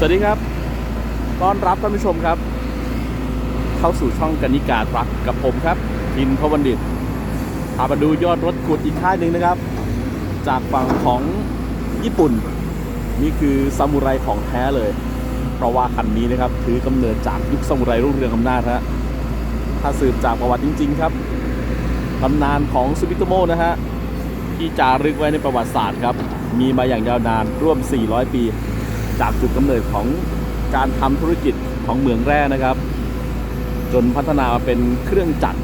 สวัสดีครับ ต้อนรับท่านผู้ชมครับ เข้าสู่ช่องกนิกาทรัคกับผมครับทินพวันดิตพามาดูยอดรถขุดอีกค่ายหนึ่งนะครับ จากฝั่งของญี่ปุ่น นี่คือซามูไรของแท้เลย เพราะว่าคันนี้นะครับ ถือกำเนิดจากยุคซามูไรรุ่งเรืองอำนาจฮะถ้าสืบจากประวัติจริง ๆ ครับตำนานของซูบิโตโมนะฮะที่จารึกไว้ในประวัติศาสตร์ครับ มีมาอย่างยาวนานร่วม 400 ปี จากจุดกำเนิดของการทำธุรกิจของเมืองแร่นะครับ จนพัฒนามาเป็นเครื่องจักร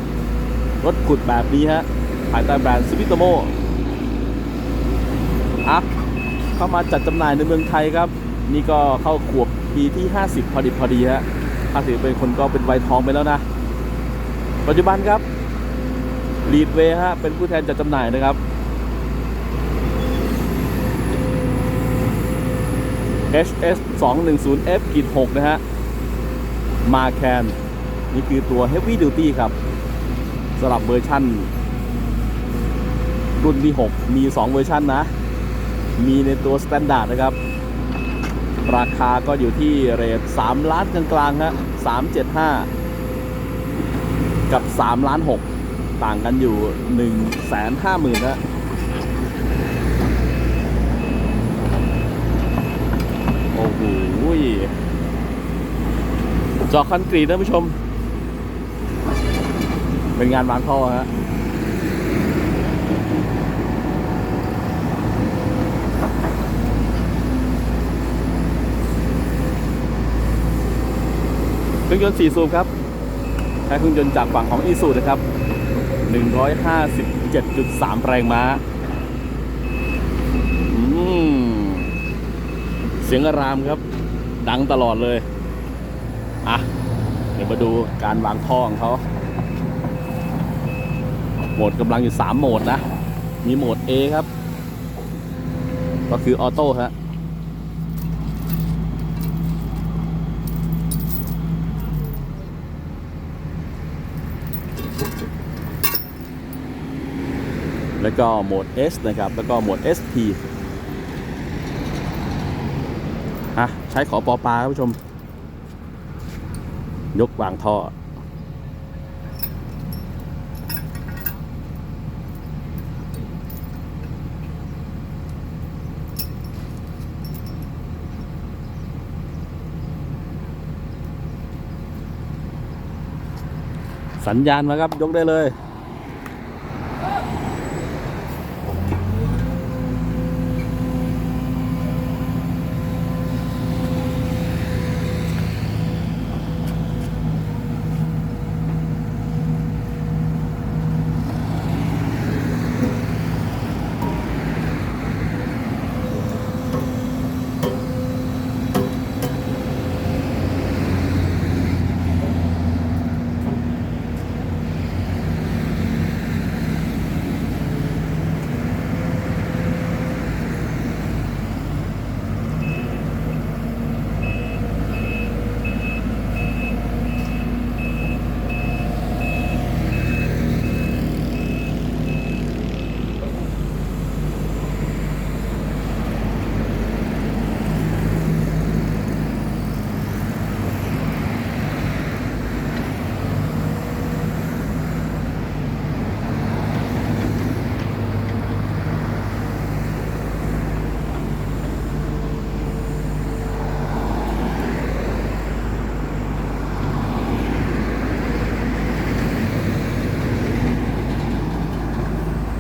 รถขุดแบบนี้ฮะภายใต้แบรนด์ซูบิโตโมอะเข้ามาจัดจำหน่ายในเมืองไทยครับ นี่ก็เข้าขวบปีที่ 50 พอดีพอดีฮะถ้าถือเป็นคนก็เป็นวัยทองไปแล้วนะ ปัจจุบันครับลีดเวฮะเป็นผู้แทนจัดจำหน่ายนะครับ HS 2 1 0 F 6นะฮะมาแคนนี่คือตัว Heavy Duty ครับสำหรับเวอร์ชั่น รุ่นที่ 6 มี 2 เวอร์ชันนะ มีในตัว Standard นะครับ ราคาก็อยู่ที่เรท3ล้านกลางๆฮะ375 กับ 3 ล้าน 6 ต่างกันอยู่ 1 5 0 0 0 0ฮะ โอ้โหจอคอนกรีตท่านผู้ชม เป็นงานวางท่อฮะเครื่องยนต์ 4 สูบครับใช้เครื่องยนต์จากฝั่งของอีซูนะครับ 157.3 แรงม้า อืม เสียงอารามครับ ดังตลอดเลย อะ เดี๋ยวมาดูการวางท่อของเขาโหมดกำลังอยู่ 3 โหมดนะ มีโหมด A ครับ ก็คือออโต้ฮะแล้วก็โหมด S นะครับ แล้วก็โหมด SP อะ ใช้ขอปอปลาครับผู้ชม ยกวางท่อ สัญญาณมาครับ ยกได้เลย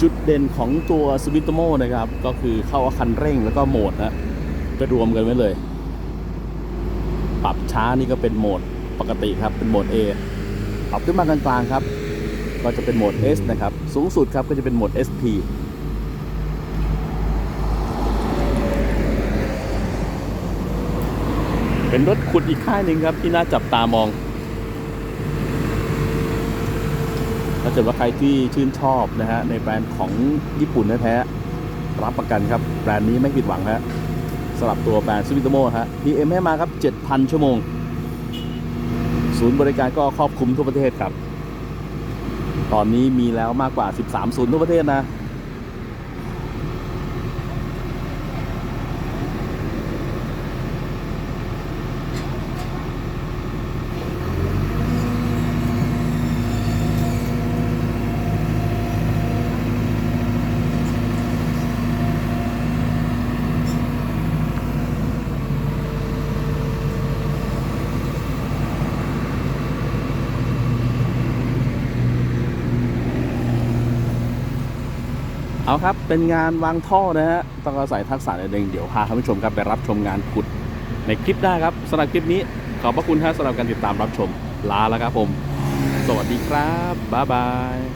จุดเด่นของตัวสวิตโมนะครับ ก็คือเข้าคันเร่งแล้วก็โหมดนะไปรวมกันไว้เลย ปรับช้านี่ก็เป็นโหมดปกติครับเป็นโหมด A ปรับขึ้นมากลางๆครับ ก็จะเป็นโหมด S นะครับ สูงสุดครับก็จะเป็นโหมด SP เป็นรถขุดอีกค่ายหนึ่งครับที่น่าจับตามอง ถ้า เกิดว่าใครที่ชื่นชอบนะฮะในแบรนด์ของญี่ปุ่นแท้ๆรับประกันครับ แบรนด์นี้ไม่ผิดหวังฮะสำหรับตัวแบรนด์ซูบิโตโมฮะ PM ให้มาครับ 7,000 ชั่วโมง ศูนย์บริการก็ครอบคลุมทั่วประเทศครับ ตอนนี้มีแล้วมากกว่า 13 ศูนย์ทั่วประเทศนะ เอาครับ เป็นงานวางท่อนะฮะ ต้องอาศัยทักษะนิดนึงเดี๋ยวพาท่านผู้ชมครับไปรับชมงานขุดในคลิปหน้าครับสำหรับคลิปนี้ขอบพระคุณท่านสำหรับการติดตามรับชม ลาแล้วครับผม สวัสดีครับ บ๊ายบาย